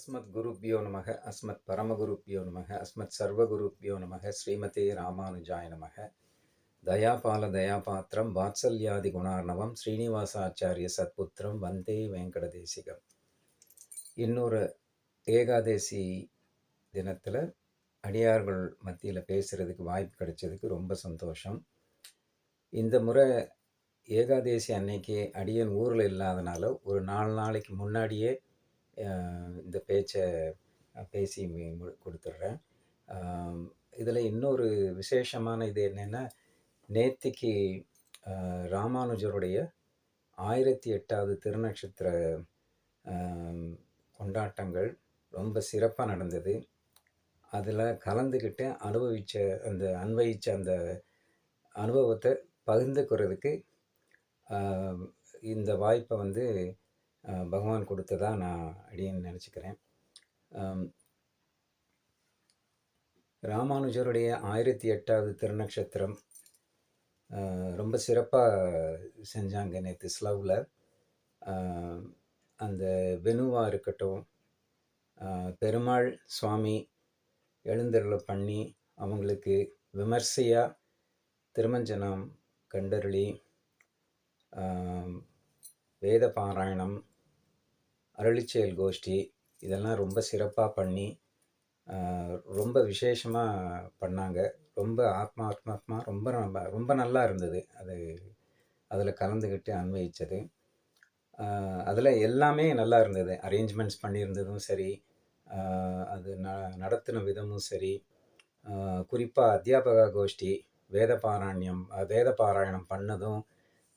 அஸ்மத் குருப்பியோ நமக அஸ்மத் பரமகுருப்பியோ நமக அஸ்மத் சர்வகுருப்பியோ நமக ஸ்ரீமதே ராமானுஜாய நமக. தயாபால தயாபாத்திரம் வாத்சல்யாதி குணார்ணவம் ஸ்ரீனிவாசாச்சாரிய சத்புத்திரம் வந்தே வெங்கடதேசிகம். இன்னொரு ஏகாதேசி தினத்தில் அடியார்கள் மத்தியில் பேசுகிறதுக்கு வாய்ப்பு கிடைச்சதுக்கு ரொம்ப சந்தோஷம். இந்த முறை ஏகாதேசி அன்னைக்கு அடியன் ஊரில் இல்லாதனால ஒரு நாலு நாளைக்கு முன்னாடியே இந்த பேச்சை பேசி கொடுத்துட்றேன். இதில் இன்னொரு விசேஷமான இது என்னென்னா நேத்திக்கு ராமானுஜருடைய ஆயிரத்தி எட்டாவது திருநட்சத்திர கொண்டாட்டங்கள் ரொம்ப சிறப்பாக நடந்தது. அதில் கலந்துக்கிட்டு அனுபவித்த அந்த அன்வயித்த அந்த அனுபவத்தை பகிர்ந்துக்கிறதுக்கு இந்த வாய்ப்பை வந்து பகவான் கொடுத்ததாக நான் அப்படின்னு நினச்சிக்கிறேன். ராமானுஜருடைய ஆயிரத்தி எட்டாவது திருநக்ஷத்திரம் ரொம்ப சிறப்பாக செஞ்சாங்க நேற்று ஸ்லவ்வில் அந்த வெனுவாக இருக்கட்டும் பெருமாள் சுவாமி எழுந்தருளை பண்ணி அவங்களுக்கு விமர்சையாக திருமஞ்சனம் கண்டருளி வேத பாராயணம் அருளிச்செயல் கோஷ்டி இதெல்லாம் ரொம்ப சிறப்பாக பண்ணி ரொம்ப விசேஷமாக பண்ணாங்க. ரொம்ப ஆத்மாத்மாத்மா ரொம்ப ரொம்ப ரொம்ப நல்லா இருந்தது. அது அதில் கலந்துக்கிட்டு அன்வயிச்சது அதில் எல்லாமே நல்லா இருந்தது. அரேஞ்ச்மெண்ட்ஸ் பண்ணியிருந்ததும் சரி அது ந நடத்தின விதமும் சரி. குறிப்பாக அத்தியாபகா கோஷ்டி வேத பாராயணம் வேத பாராயணம் பண்ணதும்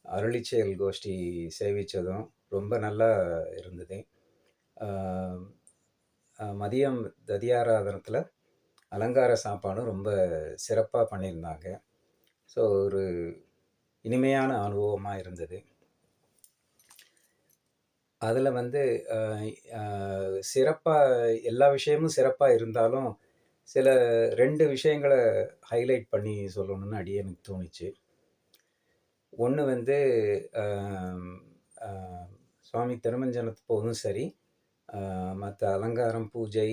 அருளிச்செயல் கோஷ்டி சேவித்ததும் ரொம்ப நல்லா இருந்தது. மதியம் ததியாராதனத்தில் அலங்கார சாப்பாடும் ரொம்ப சிறப்பாக பண்ணியிருந்தாங்க. ஸோ ஒரு இனிமையான அனுபவமாக இருந்தது. அதில் வந்து சிறப்பாக எல்லா விஷயமும் சிறப்பாக இருந்தாலும் சில ரெண்டு விஷயங்களை ஹைலைட் பண்ணி சொல்லணும்னு அடியே எனக்கு தோணுச்சு. ஒன்று வந்து சுவாமி திருமஞ்சனத்து போதும் சரி. மற்ற அலங்காரம் பூஜை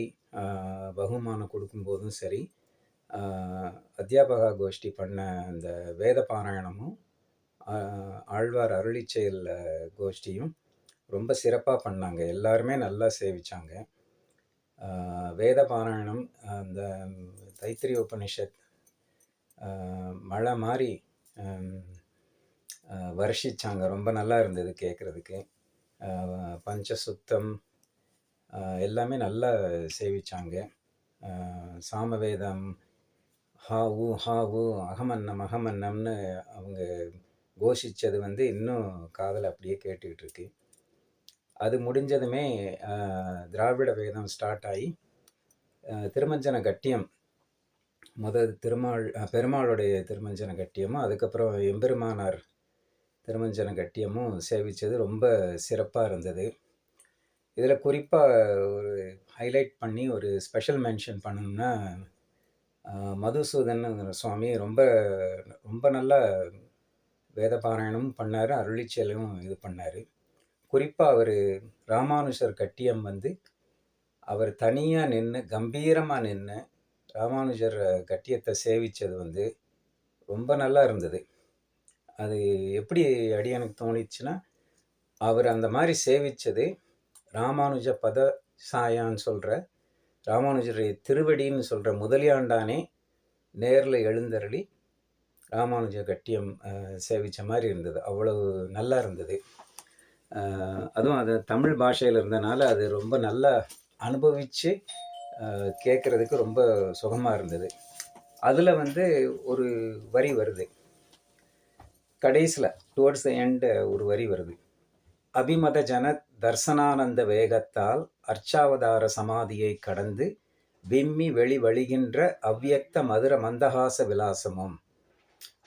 பகுமானம் கொடுக்கும்போதும் சரி அத்தியாபகா கோஷ்டி பண்ண அந்த வேத பாராயணமும் ஆழ்வார் அருளிச்செயல் கோஷ்டியும் ரொம்ப சிறப்பாக பண்ணாங்க. எல்லாருமே நல்லா சேவிச்சாங்க. வேத பாராயணம் அந்த தைத்திரி உபனிஷத் மழை மாதிரி ஆம், வருஷிச்சாங்க. ரொம்ப நல்லா இருந்தது கேட்குறதுக்கு பஞ்சசுத்தம் சுத்தம் எல்லாமே நல்லா சேவிச்சாங்க. சாமவேதம் ஹா ஊ ஹா ஊ அகமன்னம் அகமன்னம்னு அவங்க கோஷித்தது வந்து இன்னும் காதல் அப்படியே கேட்டுக்கிட்டு இருக்கு அது முடிஞ்சதுமே திராவிட வேதம் ஸ்டார்ட் ஆகி திருமஞ்சன கட்டியம் முதல் திருமால் பெருமாளுடைய திருமஞ்சன கட்டியமும் அதுக்கப்புறம் எம்பெருமானார் திருமஞ்சன கட்டியமும் சேவித்தது ரொம்ப சிறப்பாக இருந்தது. இதில் குறிப்பாக ஒரு ஹைலைட் பண்ணி ஒரு ஸ்பெஷல் மென்ஷன் பண்ணணும்னா மதுசூதன் சுவாமி ரொம்ப ரொம்ப நல்ல வேத பாராயணமும் பண்ணார் அருளிச்செயலும் இது பண்ணார். குறிப்பாக அவர் ராமானுஜர் கட்டியம் வந்து அவர் தனியாக நின்று கம்பீரமாக நின்று ராமானுஜர் கட்டியத்தை சேவித்தது வந்து ரொம்ப நல்லா இருந்தது. அது எப்படி அடி எனக்கு தோணிச்சுன்னா அவர் அந்த மாதிரி சேவித்தது ராமானுஜ பத சாயான்னு சொல்கிற ராமானுஜருடைய திருவடின்னு சொல்கிற முதலியாண்டானே நேரில் எழுந்தருளி ராமானுஜ கட்டியம் சேவித்த சேவிச்ச மாதிரி இருந்தது. அவ்வளவு நல்லா இருந்தது. அதுவும் அது தமிழ் பாஷையில் இருந்தனால அது ரொம்ப நல்லா அனுபவித்து கேட்குறதுக்கு ரொம்ப சுகமாக இருந்தது. அதில் வந்து ஒரு வரி வருது. கடைசியில் டுவர்ட்ஸ் த ஒரு வரி வருது. அபிமத ஜன தர்சனானந்த வேகத்தால் அர்ச்சாவதார சமாதியை கடந்து விம்மி வெளி வழிகின்ற அவ்யக்த மதுர மந்தகாச விலாசமும்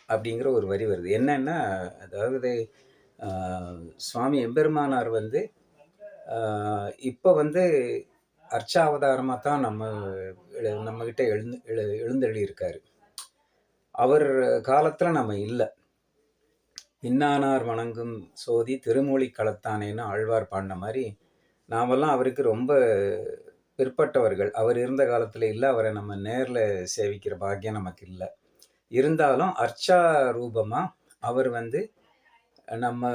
அப்படிங்கிற ஒரு வரி வருது. என்னன்னா அதாவது சுவாமி எம்பெருமானார் வந்து இப்போ வந்து அர்ச்சாவதாரமாக தான் நம்ம நம்மக்கிட்ட எழுந்து எழு எழுந்தள்ளி அவர் காலத்தில் நம்ம இல்லை. இன்னானார் வணங்கும் சோதி திருமூலி களத்தானேன்னு ஆழ்வார் பாடின மாதிரி நாமெல்லாம் அவருக்கு ரொம்ப பிற்பட்டவர்கள். அவர் இருந்த காலத்தில் இல்லை அவரை நம்ம நேரில் சேவிக்கிற பாக்கியம் நமக்கு இல்லை இருந்தாலும் அர்ச்சா ரூபமாக அவர் வந்து நம்ம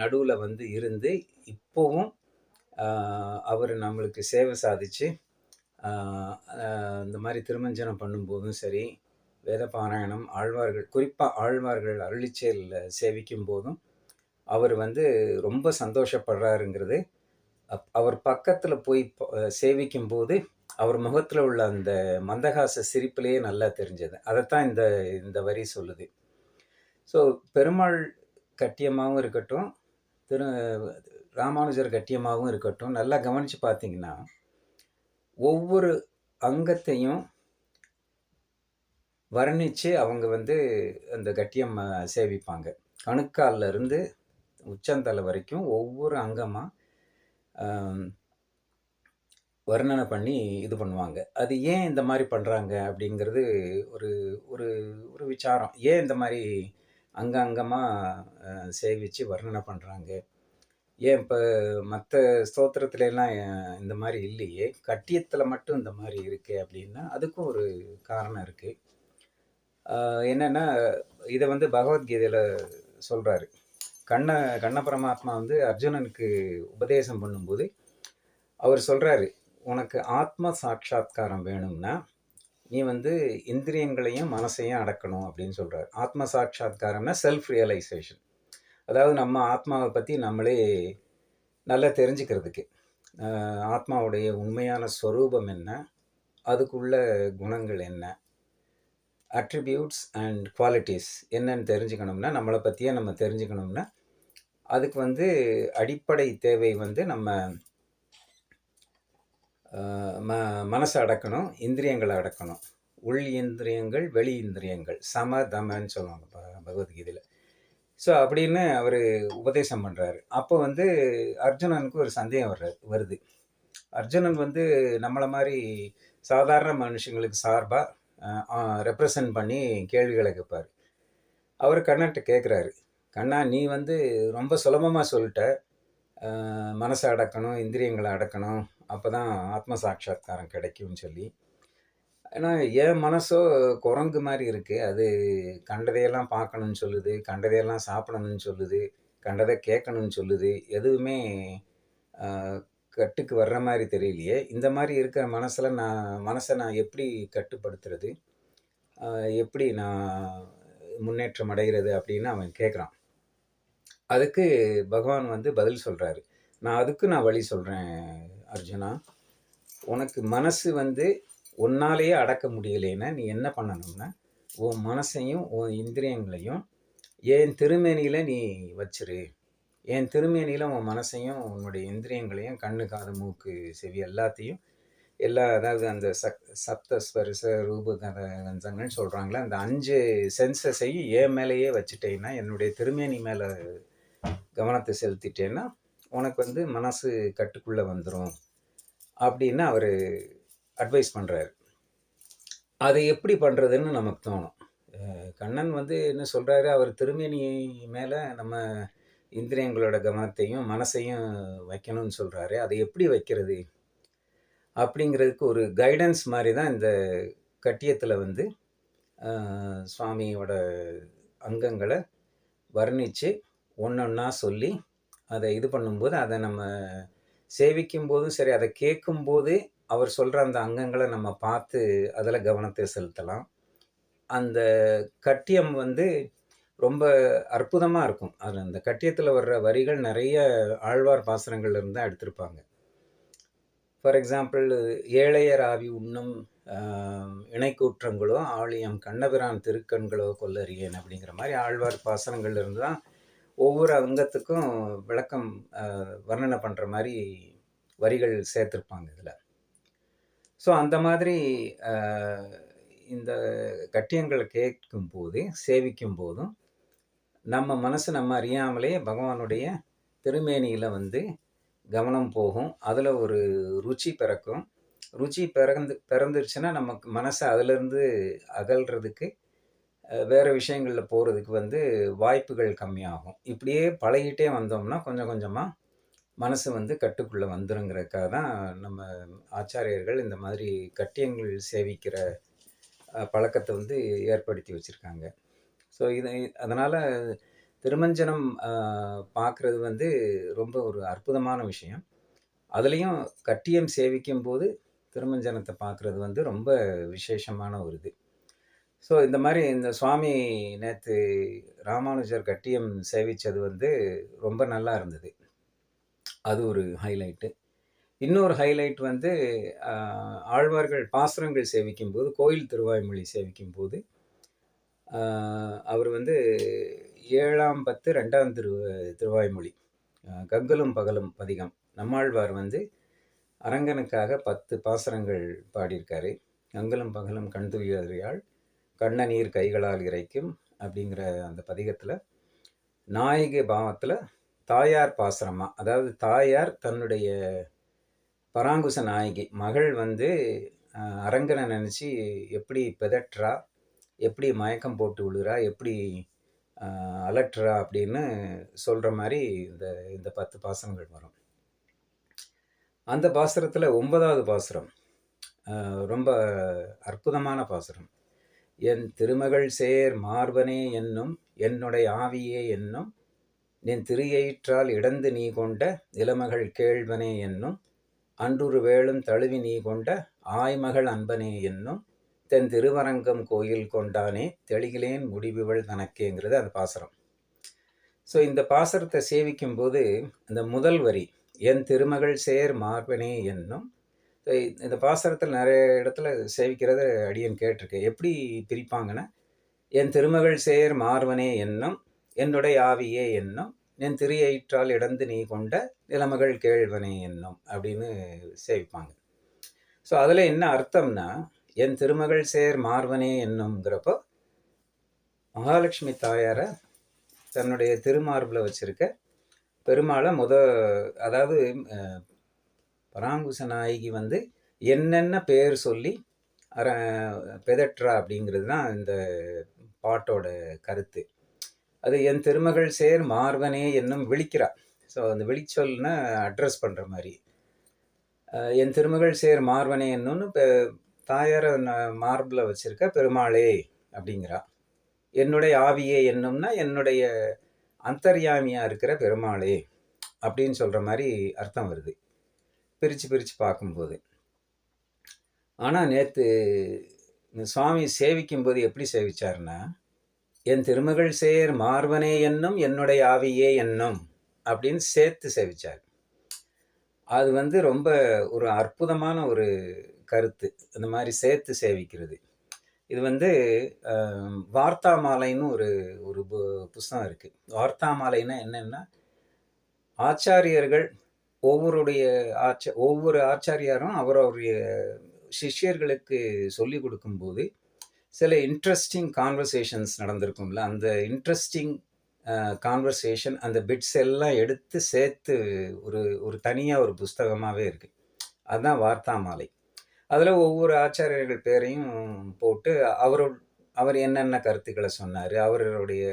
நடுவில் வந்து இருந்து, இப்போவும் அவர் நம்மளுக்கு சேவை சாதிச்சு, இந்த மாதிரி திருமஞ்சனம் பண்ணும்போதும் சரி, வேத பாராயணம், ஆழ்வார்கள் குறிப்பாக ஆழ்வார்கள் அழிச்சேரில் சேவிக்கும் போதும் அவர் வந்து ரொம்ப சந்தோஷப்படுறாருங்கிறது, அப் அவர் பக்கத்தில் போய் சேவிக்கும் போது அவர் முகத்தில் உள்ள அந்த மந்தகாச சிரிப்பிலேயே நல்லா தெரிஞ்சது. அதைத்தான் இந்த இந்த வரி சொல்லுது. ஸோ பெருமாள் கட்டியமாகவும் இருக்கட்டும், திரு ராமானுஜர் கட்டியமாகவும் இருக்கட்டும், நல்லா கவனித்து பார்த்தீங்கன்னா, ஒவ்வொரு அங்கத்தையும் வர்ணித்து அவங்க வந்து அந்த கட்டியம் சேவிப்பாங்க. கணுக்காலிருந்து உச்சந்தலை வரைக்கும் ஒவ்வொரு அங்கமாக வர்ணனை பண்ணி இது பண்ணுவாங்க. அது ஏன் இந்த மாதிரி பண்ணுறாங்க அப்படிங்கிறது ஒரு ஒரு ஒரு விசாரம். ஏன் இந்த மாதிரி அங்கங்கமாக சேவித்து வர்ணனை பண்ணுறாங்க ஏன் இப்போ மற்ற ஸ்தோத்திரத்துலலாம் இந்த மாதிரி இல்லையே, கட்டியத்தில் மட்டும் இந்த மாதிரி இருக்குது அப்படின்னா, அதுக்கும் ஒரு காரணம் இருக்குது என்னென்னா இதை வந்து பகவத்கீதையில் சொல்கிறாரு கண்ண கண்ண பரமாத்மா வந்து அர்ஜுனனுக்கு உபதேசம் பண்ணும்போது, அவர் சொல்கிறாரு "உனக்கு ஆத்ம சாட்சா்காரம் வேணும்னா, நீ வந்து இந்திரியங்களையும், மனசையும் அடக்கணும்" அப்படின்னு சொல்கிறார் ஆத்ம சாட்சா்காரம்னா செல்ஃப் ரியலைசேஷன். அதாவது நம்ம ஆத்மாவை பற்றி நம்மளே நல்லா தெரிஞ்சுக்கிறதுக்கு. ஆத்மாவுடைய உண்மையான ஸ்வரூபம் என்ன? அதுக்குள்ள குணங்கள் என்ன? அட்ரிபியூட்ஸ் அண்ட் குவாலிட்டிஸ் என்னன்னு தெரிஞ்சுக்கணும்னா, நம்மளை பற்றியே நம்ம தெரிஞ்சுக்கணும்னா, அதுக்கு வந்து அடிப்படை தேவை வந்து நம்ம ம மனசை அடக்கணும், இந்திரியங்களை அடக்கணும். உள் இந்திரியங்கள், வெளி இந்திரியங்கள். சம, தமன்னு சொல்லுவாங்க ப ஸோ அப்படின்னு அவர் உபதேசம் பண்ணுறாரு அப்போ வந்து அர்ஜுனனுக்கு ஒரு சந்தேகம் வர்ற வருது. அர்ஜுனன் வந்து நம்மளை மாதிரி சாதாரண மனுஷங்களுக்கு சார்பாக ரெப்ரசன்ட் பண்ணி கேள்விகளை கேட்பார் அவர் கண்ணன்ட்ட கேட்குறாரு. "கண்ணா நீ வந்து ரொம்ப சுலபமாக சொல்லிட்ட மனசை அடக்கணும், இந்திரியங்களை அடக்கணும். அப்பதான் ஆத்ம சாட்சா்காரம் கிடைக்கும்னு சொல்லி. ஏன்னா என் மனசோ குரங்கு மாதிரி இருக்குது அது கண்டதையெல்லாம் பார்க்கணும்னு சொல்லுது, கண்டதையெல்லாம் சாப்பிடணும்னு சொல்லுது, கண்டதை கேட்கணும்னு சொல்லுது. எதுவுமே கட்டுக்கு வர்ற மாதிரி தெரியலையே. இந்த மாதிரி இருக்கிற மனசில் நான் மனசை நான் எப்படி கட்டுப்படுத்துறது? எப்படி நான் முன்னேற்றம் அடைகிறது?" அப்படின்னு அவன் கேட்குறான். அதுக்கு பகவான் வந்து பதில் சொல்கிறாரு "நான் அதுக்கு நான் வழி சொல்கிறேன் அர்ஜுனா. உனக்கு மனசு வந்து உன்னாலேயே அடக்க முடியலைன்னா, நீ என்ன பண்ணணும்னா, உன் மனசையும், உன் இந்திரியங்களையும் என் திருமேனியில் நீ வச்சிரு. என் திருமேனியில் உன் மனசையும், உன்னுடைய இந்திரியங்களையும் கண்ணு, காது, மூக்கு, செவி எல்லாத்தையும் எல்லா அதாவது அந்த சக் சப்த ஸ்பரிச ரூப கந்தங்கள்னு அந்த அஞ்சு சென்சஸையும் என் மேலேயே வச்சுட்டேன்னா, என்னுடைய திருமேனி மேலே கவனத்தை செலுத்திட்டேன்னா, உனக்கு வந்து மனசு கட்டுக்குள்ளே வந்துடும் அப்படின்னு அவர் அட்வைஸ் பண்ணுறாரு அதை எப்படி பண்ணுறதுன்னு நமக்கு தோணும். கண்ணன் வந்து என்ன சொல்கிறாரு அவர் திருமேனி மேலே நம்ம இந்திரியங்களோட கவனத்தையும், மனசையும் வைக்கணும்னு சொல்கிறாரு அதை எப்படி வைக்கிறது? அப்படிங்கிறதுக்கு ஒரு கைடன்ஸ் மாதிரி தான் இந்த கட்டியத்தில் வந்து சுவாமியோட அங்கங்களை வர்ணித்து ஒண்ணொண்ணா சொல்லி, அதை இது பண்ணும்போது, அதை நம்ம சேவிக்கும் போதும் சரி, அதை கேட்கும்போது அவர் சொல்கிற அந்த அங்கங்களை நம்ம பார்த்து அதில் கவனத்தை செலுத்தலாம். அந்த கட்டியம் வந்து ரொம்ப அற்புதமாக இருக்கும். அதில் அந்த கட்டியத்தில் வர்ற வரிகள் நிறைய ஆழ்வார் பாசனங்கள்லேருந்து தான் எடுத்திருப்பாங்க. ஃபார் எக்ஸாம்பிள் "ஏழையர் ஆவி உண்ணும் இணைக்கூற்றங்களோ, ஆழியம் கண்ணபிரான் திருக்கண்களோ கொல்லறியேன்" அப்படிங்கிற மாதிரி ஆழ்வார் பாசனங்கள்லேருந்து தான் ஒவ்வொரு அங்கத்துக்கும் விளக்கம் வர்ணனை பண்ணுற மாதிரி வரிகள் சேர்த்துருப்பாங்க இதில் ஸோ அந்த மாதிரி இந்த கட்டியங்களை கேட்கும் போது சேவிக்கும் போதும் நம்ம மனசு நம்ம அறியாமலே பகவானுடைய திருமேனியில் வந்து கவனம் போகும். அதில் ஒரு ருச்சி பிறக்கும். ருச்சி பிறந்து பிறந்துருச்சுன்னா, நமக்கு மனசை அதிலிருந்து அகல்றதுக்கு வேறு விஷயங்களில் போகிறதுக்கு வந்து வாய்ப்புகள் கம்மியாகும். இப்படியே பழகிட்டே வந்தோம்னா, கொஞ்சம் கொஞ்சமாக மனசு வந்து கட்டுக்குள்ளே வந்துருங்கிறதுக்காக தான் நம்ம ஆச்சாரியர்கள் இந்த மாதிரி கட்டியங்கள் சேவிக்கிற பழக்கத்தை வந்து ஏற்படுத்தி வச்சுருக்காங்க ஸோ இது அதனால் திருமஞ்சனம் பார்க்குறது வந்து ரொம்ப ஒரு அற்புதமான விஷயம். அதுலேயும் கட்டியம் சேவிக்கும் போது திருமஞ்சனத்தை பார்க்குறது வந்து ரொம்ப விசேஷமான ஒரு இது. ஸோ இந்த மாதிரி இந்த சுவாமி நேற்று ராமானுஜர் கட்டியம் சேவித்தது வந்து ரொம்ப நல்லா இருந்தது. அது ஒரு ஹைலைட்டு. இன்னொரு ஹைலைட் வந்து ஆழ்வார்கள் பாசுரங்கள் சேவிக்கும்போது, கோயில் திருவாய்மொழி சேவிக்கும் போது அவர் வந்து ஏழாம் பத்து ரெண்டாம் திரு திருவாய்மொழி கங்கலும் பகலும் பதிகம். நம்மாழ்வார் வந்து அரங்கனுக்காக பத்து பாசரங்கள் பாடியிருக்காரு. கங்கலும் பகலும் கண்துலியவையால் கண்ண நீர் கைகளால் இறைக்கும் அப்படிங்கிற அந்த பதிகத்தில் நாயகி பாவத்தில் தாயார் பாசரமாக அதாவது தாயார் தன்னுடைய பராங்குச நாயகி மகள் வந்து அரங்கனை நினச்சி எப்படி பிதற்றா, எப்படி மயக்கம் போட்டு விழுறா, எப்படி அலட்டுறா அப்படின்னு சொல்கிற மாதிரி இந்த இந்த பத்து பாசனங்கள் வரும். அந்த பாசுரத்தில் ஒன்பதாவது பாசுரம் ரொம்ப அற்புதமான பாசுரம். "என் திருமகள் சேர் மார்பனே என்னும் என்னுடைய ஆவியே என்னும் நின் திருஎயிற்றால் இடந்து நீ கொண்ட நிலமகள் கேள்வனே என்னும் அன்றொரு வேளும் தழுவி நீ கொண்ட ஆய்மகள் அன்பனே என்னும் தென் திருவரங்கம் கோயில் கொண்டானே தெளிகிலேன் முடிவுகள் தனக்கேங்கிறது அந்த பாசரம் ஸோ இந்த பாசரத்தை சேவிக்கும் போது இந்த முதல் வரி "என் திருமகள் சேர் மார்பனே என்னும்" இந்த பாசரத்தில் நிறைய இடத்துல சேவிக்கிறத அடியன் கேட்டிருக்கேன். எப்படி பிரிப்பாங்கன்னா, "என் திருமகள் சேர் மார்வனே என்னும் என்னுடைய ஆவியே என்னும் என் திரியயிற்றால் இடந்து நீ கொண்ட நிலமகள் கேள்வனே என்னும்" அப்படின்னு சேவிப்பாங்க. ஸோ அதில் என்ன அர்த்தம்னா, "என் திருமகள் சேர் மார்வனே என்னுங்கிறப்போ மகாலட்சுமி தாயாரை தன்னுடைய திருமார்பில் வச்சுருக்க பெருமாளை முத அதாவது பராங்குச நாயகி வந்து என்னென்ன பேர் சொல்லி அர பெதற்றா அப்படிங்கிறது தான் இந்த பாட்டோட கருத்து. அது "என் திருமகள் சேர் மார்வனே என்னும்" விழிக்கிறா ஸோ அந்த விழிச்சொல்னா அட்ரஸ் பண்ணுற மாதிரி "என் திருமகள் சேர் மார்வனே என்னும்னு" பெ தாயார் மார்பில் வச்சுருக்க பெருமாளே அப்படிங்கிறா. "என்னுடைய ஆவியே என்னும்னா" என்னுடைய அந்தர்யாமியாக இருக்கிற பெருமாளே அப்படின்னு சொல்கிற மாதிரி அர்த்தம் வருது. பிரித்து பிரித்து பார்க்கும்போது. ஆனால் நேற்று இந்த சுவாமி சேவிக்கும்போது எப்படி சேவிச்சாருன்னா, "என் திருமகள் சேர் மார்வனே என்னும் என்னுடைய ஆவியே என்னும்" அப்படின்னு சேர்த்து சேவிச்சார் அது வந்து ரொம்ப ஒரு அற்புதமான ஒரு கருத்து. அந்த மாதிரி சேர்த்து சேவிக்கிறது. இது வந்து வார்த்தா மாலைன்னு ஒரு ஒரு பு புஸ்தகம் வார்த்தா மாலைன்னா என்னென்னா ஆச்சாரியர்கள் ஒவ்வொருடைய ஆச்ச ஒவ்வொரு ஆச்சாரியாரும் அவருடைய சிஷ்யர்களுக்கு சொல்லிக் கொடுக்கும்போது சில இன்ட்ரெஸ்டிங் கான்வர்சேஷன்ஸ் நடந்திருக்கும்ல, அந்த இன்ட்ரெஸ்டிங் கான்வர்சேஷன் அந்த பிட்ஸ் எல்லாம் எடுத்து சேர்த்து ஒரு ஒரு தனியாக ஒரு புஸ்தகமாகவே இருக்குது அதுதான் வார்த்தா மாலை அதில் ஒவ்வொரு ஆச்சாரியர்கள் பேரையும் போட்டு அவரு அவர் என்னென்ன கருத்துக்களை சொன்னார் அவருடைய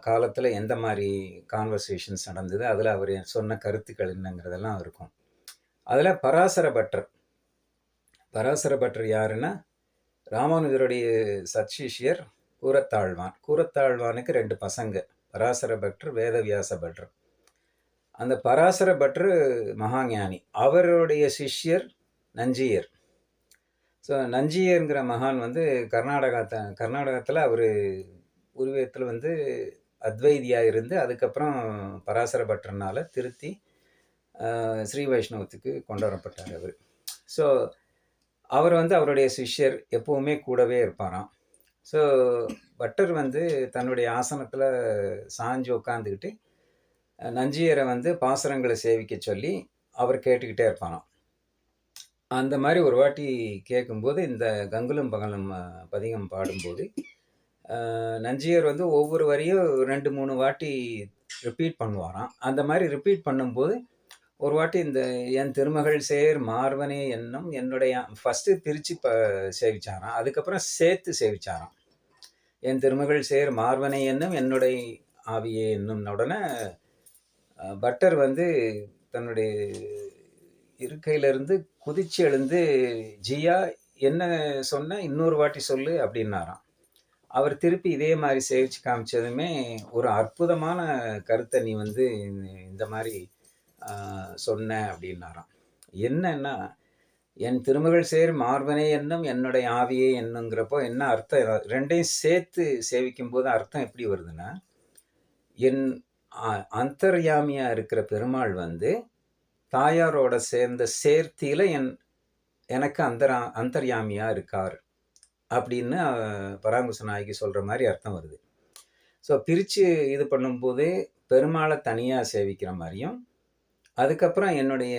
காலத்தில் எந்த மாதிரி கான்வர்சேஷன்ஸ் நடந்தது, அதில் அவர் சொன்ன கருத்துக்கள் என்னங்கிறதெல்லாம் இருக்கும். அதில் பராசர பட்டர். பராசர பட்டர் யாருன்னா, ராமானுஜருடைய சத்சிஷ்யர் கூரத்தாழ்வான். கூரத்தாழ்வானுக்கு ரெண்டு பசங்க. பராசர பட்டர், வேதவியாச பட்டர். அந்த பராசர பட்டர் மகாஞானி. அவருடைய சிஷ்யர் நஞ்சியர். ஸோ நஞ்சியர்ங்கிற மகான் வந்து கர்நாடகா த கர்நாடகத்தில் அவர் பூர்வீகத்துல வந்து அத்வைதியாக இருந்து, அதுக்கப்புறம் பராசர பட்டர்னால் திருத்தி ஸ்ரீ வைஷ்ணவத்துக்கு கொண்டு வரப்பட்டார் அவர் ஸோ அவர் வந்து அவருடைய சிஷ்யர். எப்போவுமே கூடவே இருப்பாராம். ஸோ பட்டர் வந்து தன்னுடைய ஆசனத்தில் சாஞ்சு உட்காந்துக்கிட்டு, நஞ்சியரை வந்து பாசரங்களை சேவிக்க சொல்லி அவர் கேட்டுக்கிட்டே இருப்பாராம். அந்த மாதிரி ஒரு வாட்டி கேட்கும்போது, இந்த கங்குலும் பகலும் பதிகம் பாடும்போது, நஞ்சியர் வந்து ஒவ்வொரு வரியும் 2, 3 வாட்டி ரிப்பீட் பண்ணுவாராம். அந்த மாதிரி ரிப்பீட் பண்ணும்போது, ஒரு வாட்டி இந்த "என் திருமகள் சேர் மார்வனே என்னும் என்னுடைய" ஃபஸ்ட்டு பிரித்து ப சேவிச்சாராம். அதுக்கப்புறம் சேர்த்து சேவிச்சாராம். "என் திருமகள் சேர் மார்வனே என்னும் என்னுடைய ஆவியே என்னும் உடனே, பட்டர் வந்து தன்னுடைய இருக்கையிலிருந்து குதிச்சு எழுந்து, "ஜியா என்ன சொன்ன? இன்னொரு வாட்டி சொல்லு" அப்படின்னாராம். அவர் திருப்பி இதே மாதிரி சேவிச்சு காமிச்சதுமே, "ஒரு அற்புதமான கருத்தை நீ வந்து இந்த மாதிரி சொன்ன" அப்படின்னாராம். என்னன்னா, "என் திருமகள் சேர் மார்பனே என்னும் என்னுடைய ஆவியே என்னுங்கிறப்போ என்ன அர்த்தம் ரெண்டையும் சேர்த்து சேவிக்கும் போது அர்த்தம் எப்படி வருதுன்னா, என் அ இருக்கிற பெருமாள் வந்து, தாயாரோட சேர்ந்த சேர்த்தியில் என் எனக்கு அந்தரா அந்தர்யாமியாக இருக்கார். அப்படின்னு பராங்குச நாயகி சொல்கிற மாதிரி அர்த்தம் வருது. ஸோ பிரிச்சு இது பண்ணும்போது, பெருமாளை தனியாக சேவிக்கிற மாதிரியும் அதுக்கப்புறம் என்னுடைய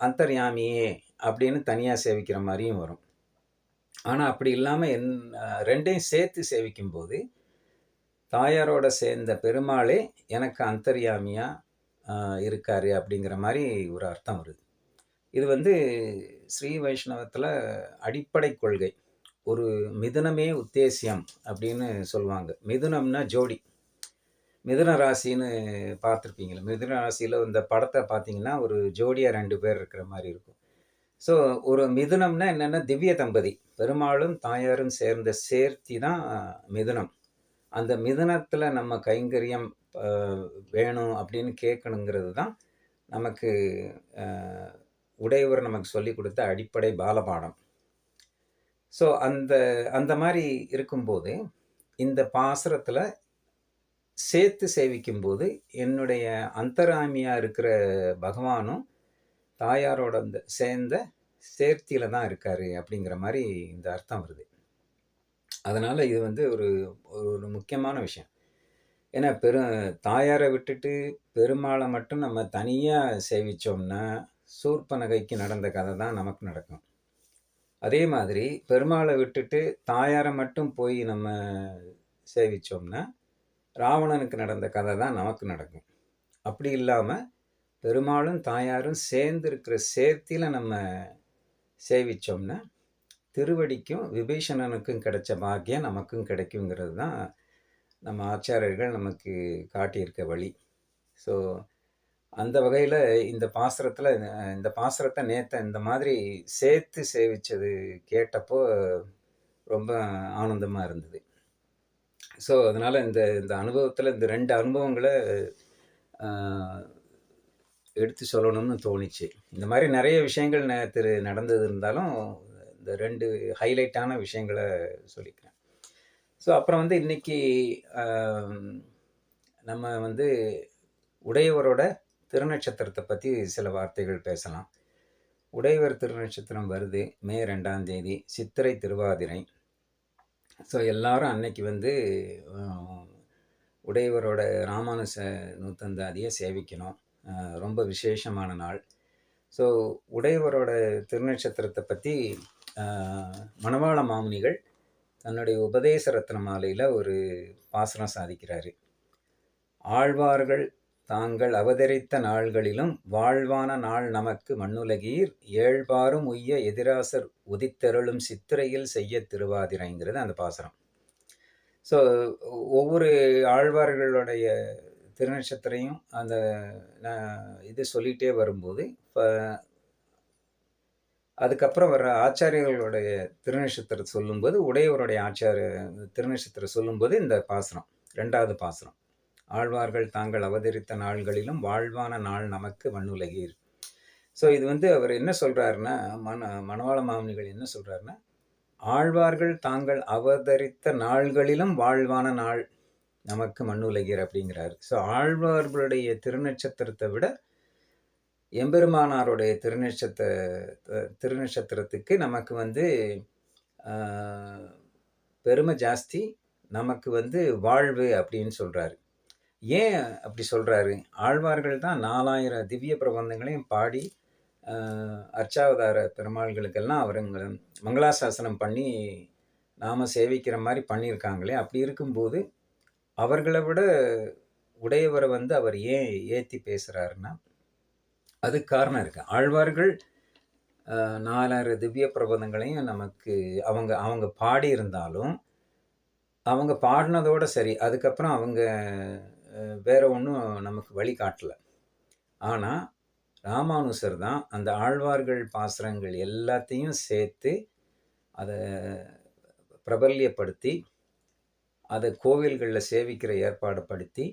அந்தர்யாமியே அப்படின்னு தனியாக சேவிக்கிற மாதிரியும் வரும். ஆனால் அப்படி இல்லாமல் என் ரெண்டையும் சேர்த்து சேவிக்கும்போது, தாயாரோட சேர்ந்த பெருமாளே எனக்கு அந்தர்யாமியாக இருக்கார் அப்படிங்கிற மாதிரி ஒரு அர்த்தம் வருது. இது வந்து ஸ்ரீ வைஷ்ணவத்தில் அடிப்படை கொள்கை. ஒரு மிதுனமே உத்தேசியம் அப்படின்னு சொல்லுவாங்க. மிதுனம்னா ஜோடி. மிதுன ராசின்னு பார்த்துருப்பீங்களா மிதுன ராசியில் இந்த படத்தை பார்த்தீங்கன்னா, ஒரு ஜோடியாக ரெண்டு பேர் இருக்கிற மாதிரி இருக்கும். ஸோ ஒரு மிதுனம்னா என்னென்னா திவ்ய தம்பதி. பெருமாளும், தாயாரும் சேர்ந்த சேர்த்தி தான் மிதுனம். அந்த மிதுனத்தில் நம்ம கைங்கரியம் வேணும் அப்படின்னு கேட்கணுங்கிறது தான் நமக்கு உடையவர் நமக்கு சொல்லிக் கொடுத்த அடிப்படை பாலபாடம். ஸோ அந்த அந்த மாதிரி இருக்கும்போது, இந்த பாசுரத்தில் சேர்த்து சேவிக்கும்போது, என்னுடைய அந்தராமியாக இருக்கிற பகவானும், தாயாரோட அந்த சேர்ந்த சேர்த்தியில் தான் இருக்கார் அப்படிங்கிற மாதிரி இந்த அர்த்தம் வருது. அதனால் இது வந்து ஒரு ஒரு முக்கியமான விஷயம். ஏன்னா பெரு தாயாரை விட்டுட்டு பெருமாளை மட்டும் நம்ம தனியாக சேவித்தோம்னா சூர்ப்பனகைக்கு நடந்த கதை தான் நமக்கு நடக்கும். அதே மாதிரி பெருமாளை விட்டுட்டு தாயாரை மட்டும் போய் நம்ம சேவித்தோம்னா ராவணனுக்கு நடந்த கதை தான் நமக்கு நடக்கும். அப்படி இல்லாமல் பெருமாளும், தாயாரும் சேர்ந்து இருக்கிற சேர்த்தியில் நம்ம சேவித்தோம்னா திருவடிக்கும், விபீஷணனுக்கும் கிடைச்ச பாக்கியம் நமக்கும் கிடைக்குங்கிறது தான் நம்ம ஆச்சாரியர்கள் நமக்கு காட்டியிருக்க வழி. ஸோ அந்த வகையில் இந்த பாசுரத்தில் இந்த பாசுரத்தை நேற்று இந்த மாதிரி சேர்த்து சேவிச்சது கேட்டப்போ, ரொம்ப ஆனந்தமாக இருந்தது. ஸோ அதனால் இந்த இந்த அனுபவத்தில் இந்த ரெண்டு அனுபவங்களை எடுத்து சொல்லணும்னு தோணிச்சு. இந்த மாதிரி நிறைய விஷயங்கள் நேற்று நடந்தது இருந்தாலும், இந்த ரெண்டு ஹைலைட்டான விஷயங்களை சொல்லிக்கிறேன். ஸோ அப்புறம் வந்து இன்றைக்கி நம்ம வந்து உடையவரோட திருநட்சத்திரத்தை பற்றி சில வார்த்தைகள் பேசலாம். உடையவர் திருநட்சத்திரம் வருது. மே 2ஆம் தேதி. சித்திரை திருவாதிரை. ஸோ எல்லாரும் அன்னைக்கு வந்து உடையவரோட ராமானுச நூத்தந்தாதிய சேவிக்கணும். ரொம்ப விசேஷமான நாள். ஸோ உடையவரோட திருநட்சத்திரத்தை பற்றி மணவாள மாமுனிகள் தன்னுடைய உபதேச ரத்ன மாலையில் ஒரு பாசனம் சாதிக்கிறாரு. "ஆழ்வார்கள் தாங்கள் அவதரித்த நாள்களிலும் வாழ்வான நாள் நமக்கு மண்ணுலகீர் ஏழ்பாரும் உய்ய எதிராசர் உதித்தருளும் சித்திரையில் செய்யத் திருவாதிரைங்கிறது அந்த பாசனம் ஸோ ஒவ்வொரு ஆழ்வார்களுடைய திருநட்சத்திரையும் அந்த இது சொல்லிகிட்டே வரும்போது, இப்போ அதுக்கப்புறம் வர்ற ஆச்சாரியர்களுடைய திருநட்சத்திரத்த சொல்லும்போது, உடையவருடைய ஆச்சார திருநட்சத்திரம் சொல்லும்போது இந்த பாசுரம். ரெண்டாவது பாசுரம். "ஆழ்வார்கள் தாங்கள் அவதரித்த நாள்களிலும் வாழ்வான நாள் நமக்கு மண்ணுலகீர்." ஸோ இது வந்து அவர் என்ன சொல்கிறாருன்னா மன மணவாள மாமனிகள் என்ன சொல்கிறாருன்னா "ஆழ்வார்கள் தாங்கள் அவதரித்த நாள்களிலும் வாழ்வான நாள் நமக்கு மண்ணுலகீர்" அப்படிங்கிறாரு. ஸோ ஆழ்வார்களுடைய திருநட்சத்திரத்தை விட எம்பெருமானாருடைய திருநட்சத்திர திருநட்சத்திரத்துக்கு நமக்கு வந்து பெருமை ஜாஸ்தி. நமக்கு வந்து வாழ்வு அப்படின்னு சொல்கிறாரு ஏன் அப்படி சொல்கிறாரு ஆழ்வார்கள் தான் 4000 திவ்ய பிரபந்தங்களையும் பாடி, அர்ச்சாவதார பெருமாள்களுக்கெல்லாம் அவருங்க மங்களாசாசனம் பண்ணி, நாம் சேவிக்கிற மாதிரி பண்ணியிருக்காங்களே! அப்படி இருக்கும்போது, அவர்களை விட உடையவரை வந்து அவர் ஏன் ஏற்றி பேசுகிறாருன்னா அதுக்கு காரணம் இருக்கு. ஆழ்வார்கள் நாலாயிரம் திவ்ய பிரபந்தங்களையும் நமக்கு அவங்க அவங்க பாடியிருந்தாலும், அவங்க பாடினதோடு சரி. அதுக்கப்புறம் அவங்க வேற ஒன்றும் நமக்கு வழி காட்டலை ஆனால் ராமானுசர் தான் அந்த ஆழ்வார்கள் பாசுரங்கள் எல்லாத்தையும் சேர்த்து, அதை பிரபல்யப்படுத்தி, அதை கோவில்களில் சேவிக்கிற ஏற்பாடு படுத்தி,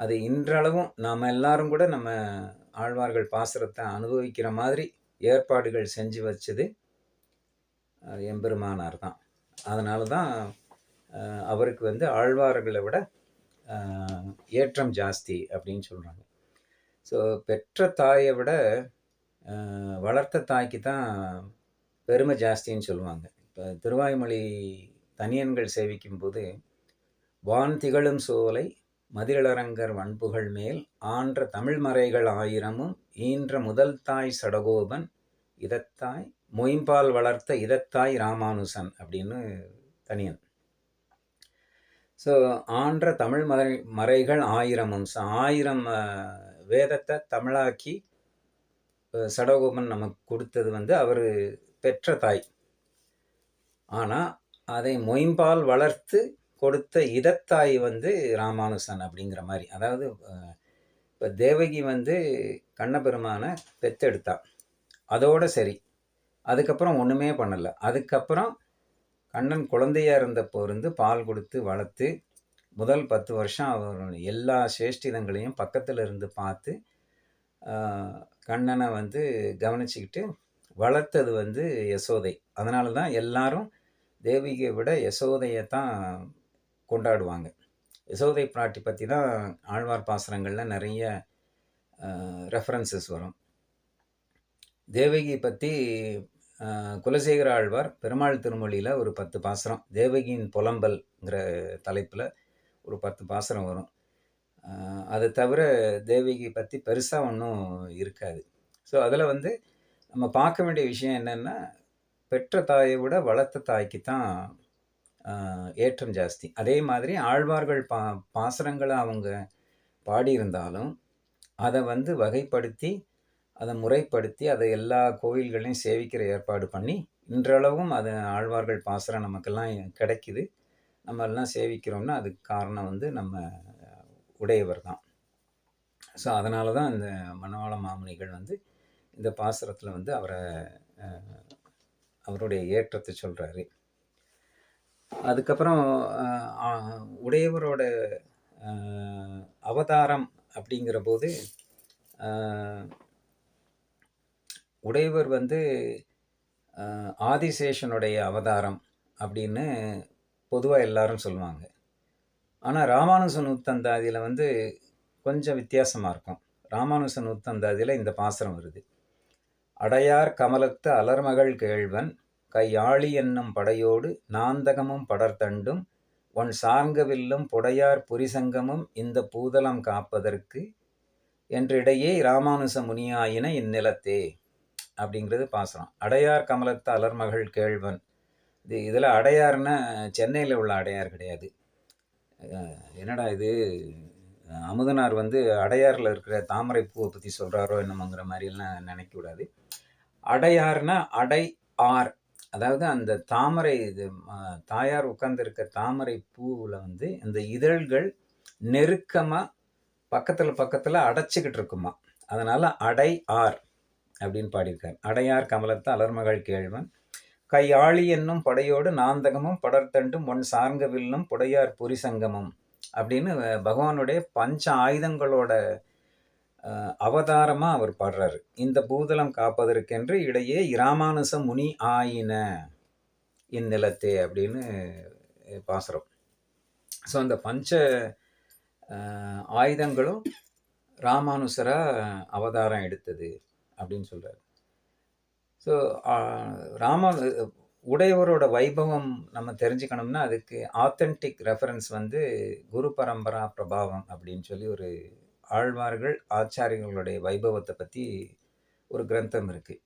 அது இன்றளவும் நாம் எல்லாரும் கூட நம்ம ஆழ்வார்கள் பாசுரத்தை அனுபவிக்கிற மாதிரி ஏற்பாடுகள் செஞ்சு வச்சது எம்பெருமானார் தான். அதனால தான் அவருக்கு வந்து ஆழ்வார்களை விட ஏற்றம் ஜாஸ்தி அப்படின்னு சொல்கிறாங்க ஸோ பெற்ற தாயை விட வளர்த்த தாய்க்கு தான் பெருமை ஜாஸ்தின்னு சொல்லுவாங்க. இப்போ திருவாய்மொழி தனியன்கள் சேவிக்கும்போது, "வான் திகழும் சோலை மதிளரங்கர் வண்புகழ் மேல் ஆன்ற தமிழ்மறைகள் ஆயிரமும் ஈன்ற முதல் தாய் சடகோபன் இதத்தாய் மொயம்பால் வளர்த்த இதத்தாய் ராமானுசன்" அப்படின்னு தனியன். ஸோ ஆன்ற தமிழ் மறை மறைகள் ஆயிரமும். ஸோ 1000 அ வேதத்த தமிழாக்கி சடகோபன் நமக்கு கொடுத்தது வந்து அவர் பெற்ற தாய். ஆனால் அதை மொயம்பால் வளர்த்து கொடுத்த இதத்தாய் வந்து ராமானுசன் அப்படிங்கிற மாதிரி அதாவது இப்போ தேவகி வந்து கண்ணபெருமானை பெத்தெடுத்தா. அதோடு சரி. அதுக்கப்புறம் ஒன்றுமே பண்ணலை அதுக்கப்புறம் கண்ணன் குழந்தையாக இருந்தப்போ இருந்து பால் கொடுத்து வளர்த்து, முதல் 10 வருஷம் அவருடைய எல்லா சேஷ்டிதங்களையும் பக்கத்தில் இருந்து பார்த்து, கண்ணனை வந்து கவனிச்சுக்கிட்டு வளர்த்தது வந்து யசோதை. அதனால தான் எல்லாரும் தேவிகை விட யசோதையை தான் கொண்டாடுவாங்க. யசோதை பிராட்டி பற்றி தான் ஆழ்வார் பாசுரங்கள்ல நிறைய ரெஃபரன்சஸ் வரும். தேவகி பற்றி குலசேகர ஆழ்வார் பெருமாள் திருமொழியில் ஒரு 10 பாசுரம், தேவகியின் புலம்பல்ங்கிற தலைப்பில் ஒரு 10 பாசுரம் வரும். அதை தவிர தேவகி பற்றி பெருசாக ஒன்றும் இருக்காது. ஸோ அதில் வந்து நம்ம பார்க்க வேண்டிய விஷயம் என்னென்னா பெற்ற தாயை விட வளர்த்த தாய்க்கு தான் ஏற்றம் ஜாஸ்தி. அதே மாதிரி ஆழ்வார்கள் பா பாசுரங்களை அவங்க பாடியிருந்தாலும், அதை வந்து வகைப்படுத்தி, அதை முறைப்படுத்தி, அதை எல்லா கோயில்களையும் சேவிக்கிற ஏற்பாடு பண்ணி, இன்றளவும் அது ஆழ்வார்கள் பாசுரம் நமக்கெல்லாம் கிடைக்குது. நம்ம எல்லாம் சேவிக்கிறோம்னா, அதுக்கு காரணம் வந்து நம்ம உடையவர் தான். ஸோ அதனால தான் இந்த மணவாள மாமுனிகள் வந்து இந்த பாசுரத்தில் வந்து அவரை அவருடைய ஏற்றத்தை சொல்கிறாரு அதுக்கப்புறம் உடையவரோட அவதாரம் அப்படிங்கிறபோது, போது உடையவர் வந்து ஆதிசேஷனுடைய அவதாரம் அப்படின்னு பொதுவாக எல்லாரும் சொல்லுவாங்க. ஆனால் ராமானுஜ நூத்தந்தாதியில வந்து கொஞ்சம் வித்தியாசமாக இருக்கும். ராமானுஜ நூத்தந்தாதியில இந்த பாசரம் வருது. "அடையார் கமலத்து அலர்மகள் கேள்வன் கையாழி என்னும் படையோடு நாந்தகமும் படர்தண்டும் ஒன் சார்ங்க வில்லும் புடையார் புரிசங்கமும் இந்த பூதலம் காப்பதற்கு என்றிடையே இராமானுச முனியாயின இந்நிலத்தே" அப்படிங்கிறது பாசுரம். "அடையார் கமலத்த அலர்மகள் கேழ்வன் இது இதில் அடையார்னா சென்னையில் உள்ள அடையார் கிடையாது. என்னடா இது அமுதனார் வந்து அடையாரில் இருக்கிற தாமரை பூவை பற்றி சொல்கிறாரோ என்னமோங்கிற மாதிரிலாம் நினைக்கக்கூடாது. அடையார்னா அடை ஆர். அதாவது அந்த தாமரை இது தாயார் உட்கார்ந்துருக்க தாமரை பூவில் வந்து இந்த இதழ்கள் நெருக்கமாக பக்கத்தில் பக்கத்தில் அடைச்சிக்கிட்டு இருக்குமா அதனால் அடை ஆர் அப்படின்னு பாடியிருக்கார். "அடையார் கமலத்தை அலர்மகள் கேழ்வன் கையாளி என்னும் படையோடு நாந்தகமும் படர்தண்டும் ஒன் சார்ந்த வில்லும் புடையார் புரிசங்கமும்" அப்படின்னு பகவானுடைய பஞ்ச ஆயுதங்களோட அவதாரமாக அவர் பாடுறாரு. "இந்த பூதலம் காப்பதற்கென்று இடையே இராமானுச முனி ஆயின இந்நிலத்தே" அப்படின்னு பாசுரம். ஸோ அந்த பஞ்ச ஆயுதங்களும் ராமானுசரா அவதாரம் எடுத்தது அப்படின்னு சொல்கிறார் ஸோ ராம உடையவரோட வைபவம் நம்ம தெரிஞ்சுக்கணும்னா, அதுக்கு ஆத்தென்டிக் ரெஃபரன்ஸ் வந்து குரு பரம்பரா பிரபாவம் அப்படின்னு சொல்லி ஒரு ஆழ்வார்கள், ஆச்சாரியர்களுடைய வைபவத்தை பற்றி ஒரு கிரந்தம் இருக்குது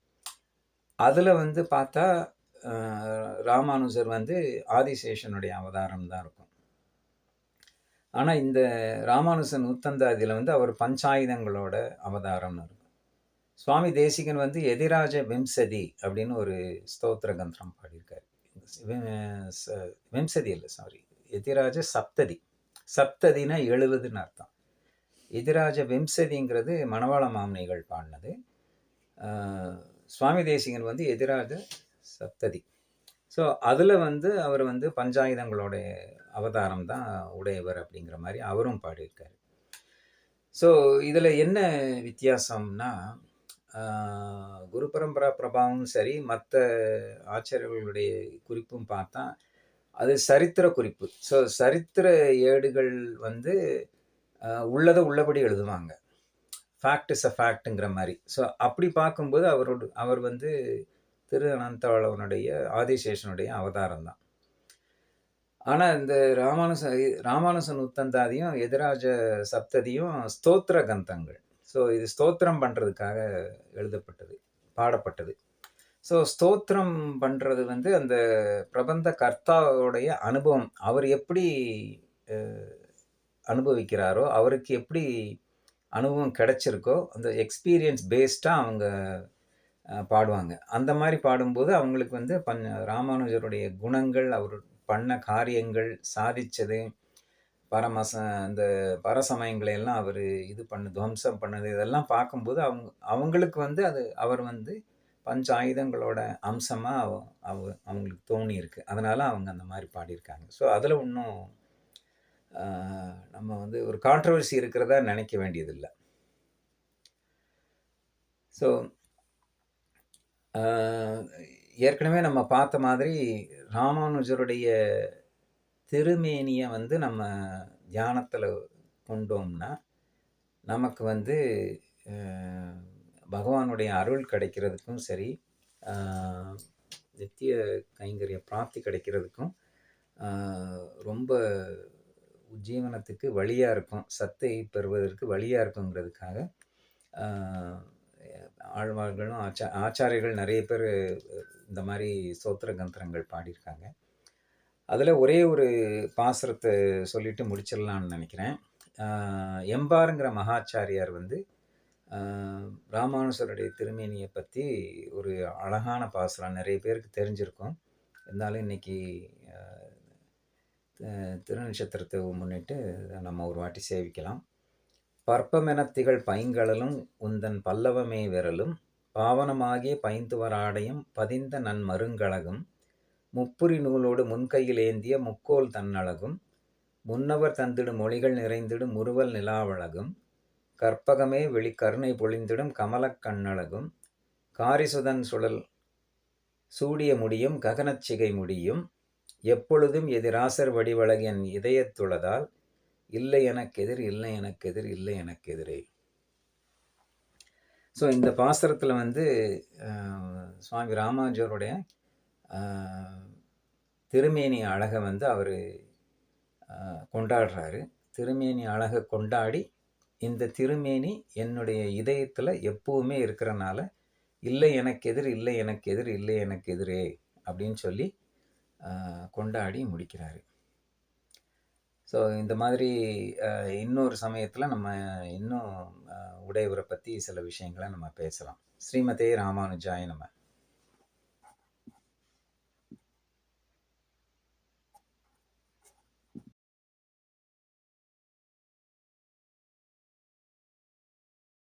அதில் வந்து பார்த்தா, ராமானுஜர் வந்து ஆதிசேஷனுடைய அவதாரம் தான் இருக்கும். ஆனால் இந்த ராமானுஜ நூத்தந்தாதியில வந்து அவர் பஞ்சாயுதங்களோட அவதாரம்னு இருக்கும். சுவாமி தேசிகன் வந்து எதிராஜ விம்சதி அப்படின்னு ஒரு ஸ்தோத்திர கிரந்தம் பாடியிருக்கார் விம்சதி இல்லை சாரி. எதிராஜ சப்ததி. சப்ததினா எழுபதுன்னு அர்த்தம் எதிராஜ விம்சதிங்கிறது மணவாள மாமனிகள் பாடினது. சுவாமி தேசிகன் வந்து எதிராஜ சப்ததி. ஸோ அதில் வந்து அவர் வந்து பஞ்சாயுதங்களுடைய அவதாரம் தான் உடையவர் அப்படிங்கிற மாதிரி அவரும் பாடியிருக்காரு. ஸோ இதில் என்ன வித்தியாசம்னா குரு பரம்பரா பிரபாவமும் சரி மற்ற ஆச்சாரியர்களுடைய குறிப்பும் பார்த்தா அது சரித்திர குறிப்பு. ஸோ சரித்திர ஏடுகள் வந்து உள்ளதை உள்ளபடி எழுதுவாங்க. ஃபேக்ட் இஸ் அ ஃபேக்ட்டுங்கிற மாதிரி. ஸோ அப்படி பார்க்கும்போது அவரோட அவர் வந்து திரு அனந்தவளவனுடைய ஆதிசேஷனுடைய அவதாரம் தான். ஆனால் இந்த ராமானுச ராமானுச உத்தந்தாதியும் எதிராஜ சப்ததியும் ஸ்தோத்திர கந்தங்கள். ஸோ இது ஸ்தோத்திரம் பண்ணுறதுக்காக எழுதப்பட்டது பாடப்பட்டது. ஸோ ஸ்தோத்திரம் பண்ணுறது வந்து அந்த பிரபந்த கர்த்தாவுடைய அனுபவம். அவர் எப்படி அனுபவிக்கிறாரோ அவருக்கு எப்படி அனுபவம் கிடைச்சிருக்கோ அந்த எக்ஸ்பீரியன்ஸ் பேஸ்டாக அவங்க பாடுவாங்க. அந்த மாதிரி பாடும்போது அவங்களுக்கு வந்து பஞ்ச ராமானுஜருடைய குணங்கள் அவர் பண்ண காரியங்கள் சாதித்தது பரமச அந்த பரசமயங்களை எல்லாம் அவர் இது பண்ணு துவம்சம் பண்ணது இதெல்லாம் பார்க்கும்போது அவங்க அவங்களுக்கு வந்து அது அவர் வந்து பஞ்ச ஆயுதங்களோட அம்சமாக அவ அவங்களுக்கு தோணி அதனால் அவங்க அந்த மாதிரி பாடியிருக்காங்க. ஸோ அதில் ஒன்றும் நம்ம வந்து ஒரு கான்ட்ரவர்சி இருக்கிறதா நினைக்க வேண்டியதில்லை. ஸோ ஏற்கனவே நம்ம பார்த்த மாதிரி ராமானுஜருடைய திருமேனியை வந்து நம்ம தியானத்தில் கொண்டோம்னா நமக்கு வந்து பகவானுடைய அருள் கிடைக்கிறதுக்கும் சரி நித்திய கைங்கரிய பிராப்தி கிடைக்கிறதுக்கும் ரொம்ப உஜ்ஜீவனத்துக்கு வழியாக இருக்கும் சத்தை பெறுவதற்கு வழியாக இருக்குங்கிறதுக்காக ஆழ்வார்களும் ஆச்சா ஆச்சாரியர்கள் நிறைய பேர் இந்த மாதிரி சோத்திர கந்திரங்கள் பாடியிருக்காங்க. அதில் ஒரே ஒரு பாசுரத்தை சொல்லிட்டு முடிச்சிடலான்னு நினைக்கிறேன். எம்பாருங்கிற மகாச்சாரியார் வந்து ராமானுசருடைய ராமானுஜருடைய திருமேனியை பற்றி ஒரு அழகான பாசுரம் நிறைய பேருக்கு தெரிஞ்சிருக்கும். இருந்தாலும் இன்னைக்கு திருநட்சத்திரத்தை முன்னிட்டு நம்ம ஒரு வாட்டி சேவிக்கலாம். பற்பமெனத்திகள் பைங்கழலும் உந்தன் பல்லவமே விரலும் பாவனமாகிய பைந்துவராடையும் பதிந்த நன் மருங்கழகும் முப்புரி நூலோடு முன்கையில் ஏந்திய முக்கோல் தன்னழகும் முன்னவர் தந்திடும் மொழிகள் நிறைந்திடும் முறுவல் நிலாவழகும் கற்பகமே வெளி கருணை பொழிந்திடும் கமலக் கண்ணழகும் காரிசுதன் சுழல் சூடிய முடியும் ககனச்சிகை முடியும் எப்பொழுதும் எதிராசர் வடிவழகு என் இதயத்துளதால் இல்லை எனக்கெதிர் இல்லை எனக்கெதிர் இல்லை எனக்கெதிரே. ஸோ இந்த பாசுரத்தில் வந்து சுவாமி ராமானுஜருடைய திருமேனி அழகை வந்து அவர் கொண்டாடுறாரு. திருமேனி அழகை கொண்டாடி இந்த திருமேனி என்னுடைய இதயத்தில் எப்பவுமே இருக்கிறனால இல்லை எனக்கு எதிர் இல்லை எனக்கு எதிர் இல்லை எனக்கு எதிரே அப்படின்னு சொல்லி கொண்டாடி முடிக்கிறார். ஸோ இந்த மாதிரி இன்னொரு சமயத்தில் நம்ம இன்னும் உடையவரை பற்றி சில விஷயங்களை நம்ம பேசலாம். ஸ்ரீமதே ராமானுஜாய நம்ம